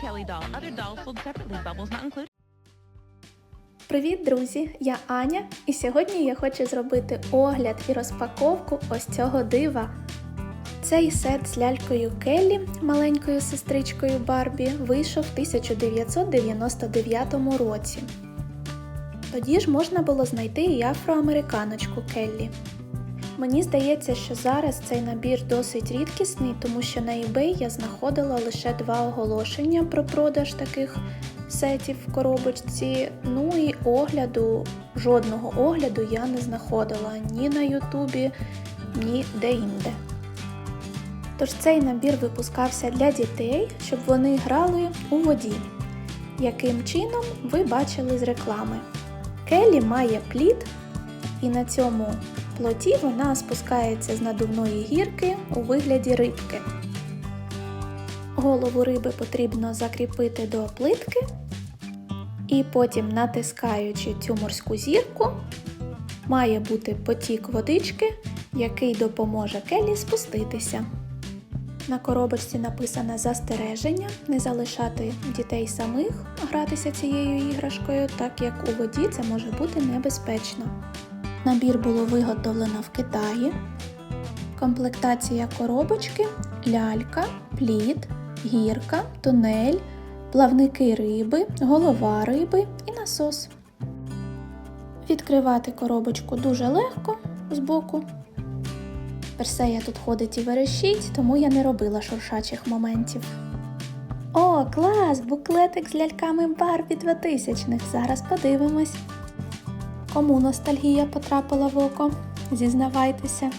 Kelly doll. Other dolls sold separately. Bubbles not included. Привіт, друзі! Я Аня, і сьогодні я хочу зробити огляд і розпаковку ось цього дива. Цей сет з лялькою Келлі, маленькою сестричкою Барбі, вийшов в 1999 році. Тоді ж можна було знайти і афроамериканочку Келлі. Мені здається, що зараз цей набір досить рідкісний, тому що на eBay я знаходила лише два оголошення про продаж таких сетів в коробочці. Ну і огляду, жодного огляду я не знаходила ні на Ютубі, ні де-інде. Тож цей набір випускався для дітей, щоб вони грали у воді. Яким чином ви бачили з реклами? Келлі має плід, і на цьому плоті вона спускається з надувної гірки у вигляді рибки. Голову риби потрібно закріпити до плитки, і потім, натискаючи цю морську зірку, має бути потік водички, який допоможе Келлі спуститися. На коробочці написане застереження не залишати дітей самих гратися цією іграшкою, так як у воді це може бути небезпечно. Набір було виготовлено в Китаї. Комплектація коробочки, лялька, плід, гірка, тунель, плавники риби, голова риби і насос. Відкривати коробочку дуже легко збоку. Персея тут ходить і верещить, тому я не робила шуршачих моментів. О, клас! Буклетик з ляльками Барбі 2000-х. Зараз подивимось. Кому ностальгія потрапила в око? Зізнавайтеся.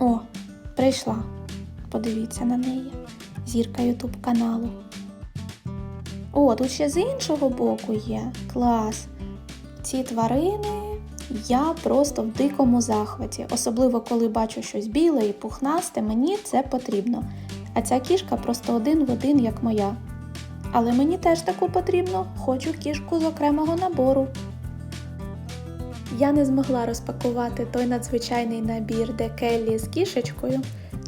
О, прийшла. Подивіться на неї. Зірка Ютуб каналу. О, тут ще з іншого боку є. Клас. Ці тварини я просто в дикому захваті. Особливо, коли бачу щось біле і пухнасте, мені це потрібно. А ця кішка просто один в один, як моя. Але мені теж таку потрібно, хочу кішку з окремого набору. Я не змогла розпакувати той надзвичайний набір, де Келлі з кішечкою,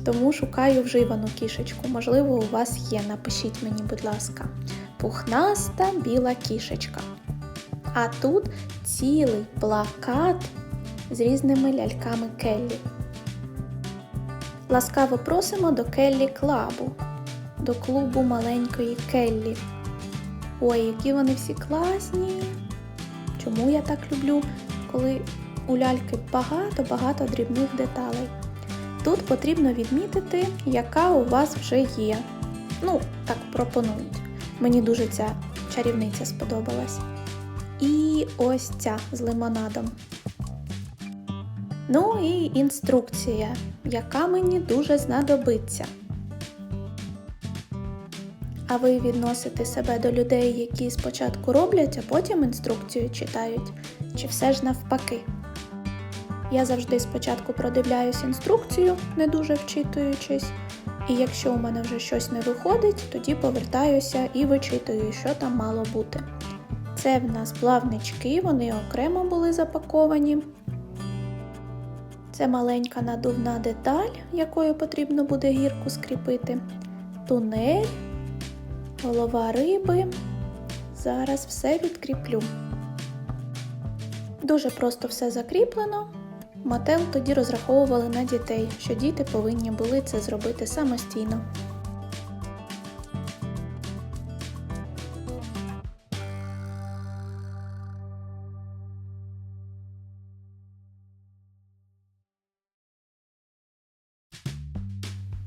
тому шукаю вживану кішечку. Можливо, у вас є. Напишіть мені, будь ласка, пухнаста біла кішечка. А тут цілий плакат з різними ляльками Келлі. Ласкаво просимо до Келлі Клабу, до клубу маленької Келлі. Ой, які вони всі класні! Чому я так люблю, коли у ляльки багато-багато дрібних деталей? Тут потрібно відмітити, яка у вас вже є. Ну, так пропонують. Мені дуже ця чарівниця сподобалась. І ось ця з лимонадом. Ну і інструкція, яка мені дуже знадобиться. А ви відносите себе до людей, які спочатку роблять, а потім інструкцію читають, чи все ж навпаки? Я завжди спочатку продивляюсь інструкцію, не дуже вчитуючись, і якщо у мене вже щось не виходить, тоді повертаюся і вичитую, що там мало бути. Це в нас плавнички, вони окремо були запаковані. Це маленька надувна деталь, якою потрібно буде гірку скріпити. Тунель, голова риби. Зараз все відкріплю. Дуже просто все закріплено. Мател тоді розраховували на дітей, що діти повинні були це зробити самостійно.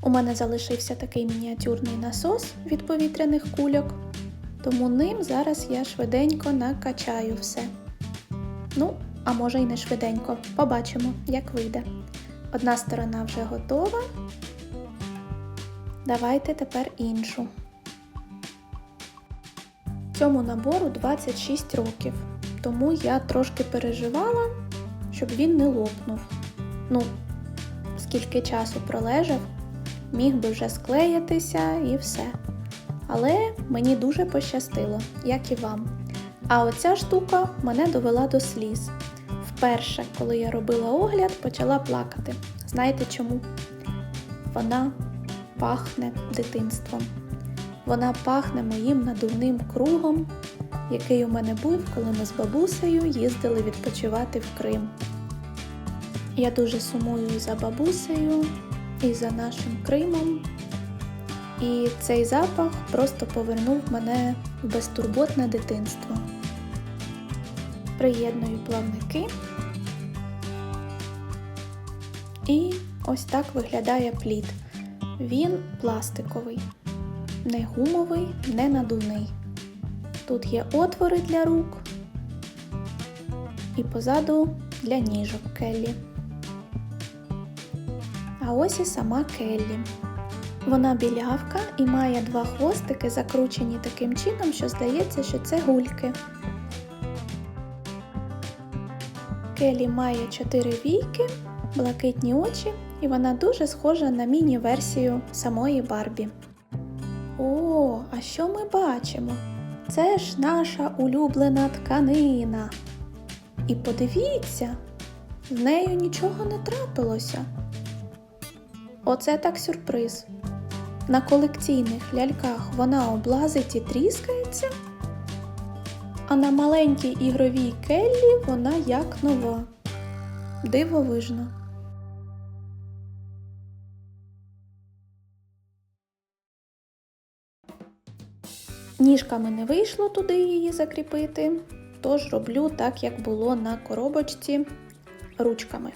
У мене залишився такий мініатюрний насос від повітряних кульок, тому ним зараз я швиденько накачаю все. Ну, а може й не швиденько. Побачимо, як вийде. Одна сторона вже готова. Давайте тепер іншу. Цьому набору 26 років, тому я трошки переживала, щоб він не лопнув. Ну, скільки часу пролежав, міг би вже склеїтися і все. Але мені дуже пощастило, як і вам. А оця штука мене довела до сліз. Вперше, коли я робила огляд, почала плакати. Знаєте чому? Вона пахне дитинством. Вона пахне моїм надувним кругом, який у мене був, коли ми з бабусею їздили відпочивати в Крим. Я дуже сумую за бабусею, і за нашим Кримом. І цей запах просто повернув мене в безтурботне дитинство. Приєдную плавники. І ось так виглядає плід. Він пластиковий, не гумовий, не надувний. Тут є отвори для рук і позаду для ніжок Келлі. А ось і сама Келлі. Вона білявка і має два хвостики, закручені таким чином, що здається, що це гульки. Келлі має чотири війки, блакитні очі, і вона дуже схожа на міні-версію самої Барбі. О, а що ми бачимо? Це ж наша улюблена тканина. І подивіться, з нею нічого не трапилося. Оце так сюрприз. На колекційних ляльках вона облазить і тріскається, а на маленькій ігровій келлі вона як нова. Дивовижно. Ніжками не вийшло туди її закріпити, тож роблю так, як було на коробочці ручками.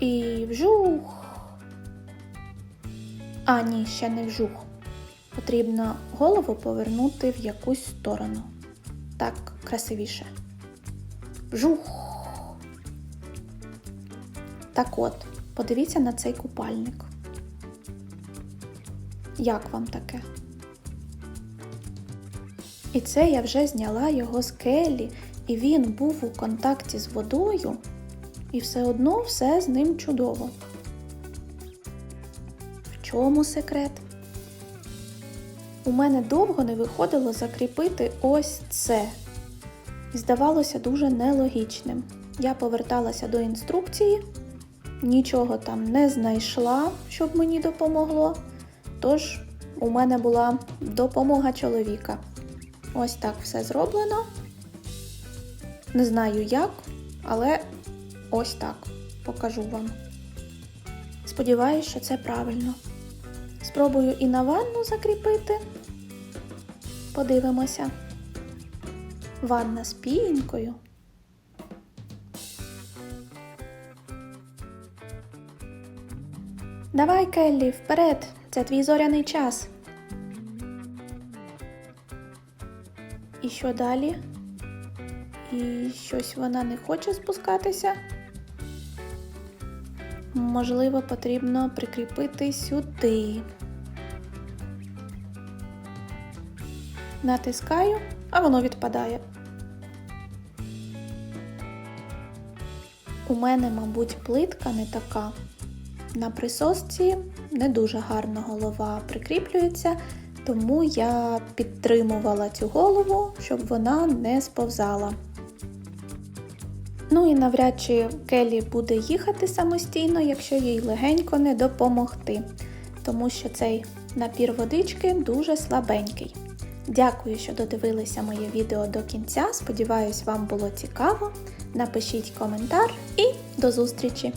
І вжух. А, ні, ще не вжух. Потрібно голову повернути в якусь сторону. Так красивіше. Вжух. Так от, подивіться на цей купальник. Як вам таке? І це я вже зняла його з келі, і він був у контакті з водою, і все одно все з ним чудово. В чому секрет? У мене довго не виходило закріпити ось це. І здавалося дуже нелогічним. Я поверталася до інструкції, нічого там не знайшла, щоб мені допомогло. Тож у мене була допомога чоловіка. Ось так все зроблено. Не знаю як, але ось так покажу вам. Сподіваюсь, що це правильно. Спробую і на ванну закріпити. Подивимося. Ванна з пінькою. Давай, Келлі, вперед! Це твій зоряний час. І що далі? І щось вона не хоче спускатися. Можливо, потрібно прикріпити сюди. Натискаю, а воно відпадає. У мене, мабуть, плитка не така. На присосці не дуже гарно голова прикріплюється, тому я підтримувала цю голову, щоб вона не сповзала. Ну і навряд чи Келі буде їхати самостійно, якщо їй легенько не допомогти, тому що цей напір водички дуже слабенький. Дякую, що додивилися моє відео до кінця. Сподіваюсь, вам було цікаво. Напишіть коментар і до зустрічі!